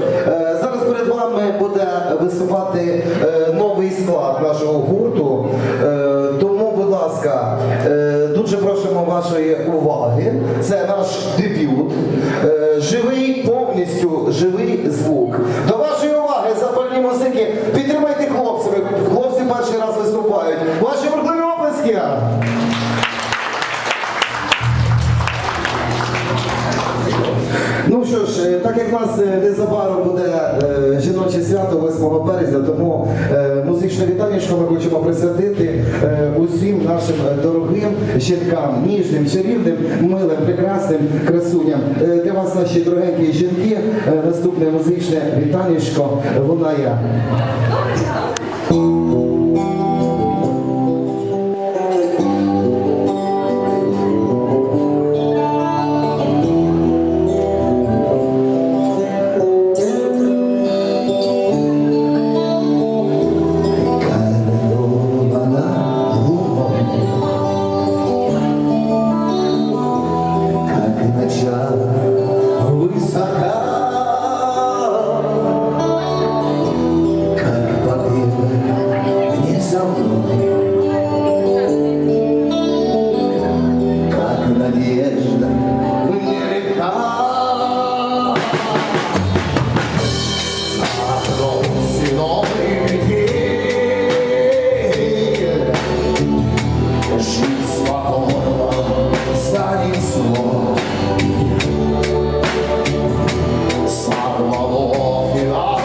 Е, Зараз перед вами буде виступати е, новий склад нашого гурту. Е, Тому, будь ласка, дуже просимо вашої уваги. Це наш дебют. Живий, повністю живий звук. До вашої уваги, запальні музики. Підтримайте хлопців. Хлопці перший раз виступають. Ваші бурхливі оплески! Ж, е, так як у нас е, незабаром буде е, жіноче свято 8 березня, тому музичне вітання, що ми хочемо присвятити усім нашим дорогим жінкам, ніжним, чарівним, милим, прекрасним красуням. Для вас, наші дорогенькі жінки, наступне музичне вітаннячко лунає. Надежда. Нелегка. Окном синой метель, Жизнь спокойно занесло Сорвало финансовый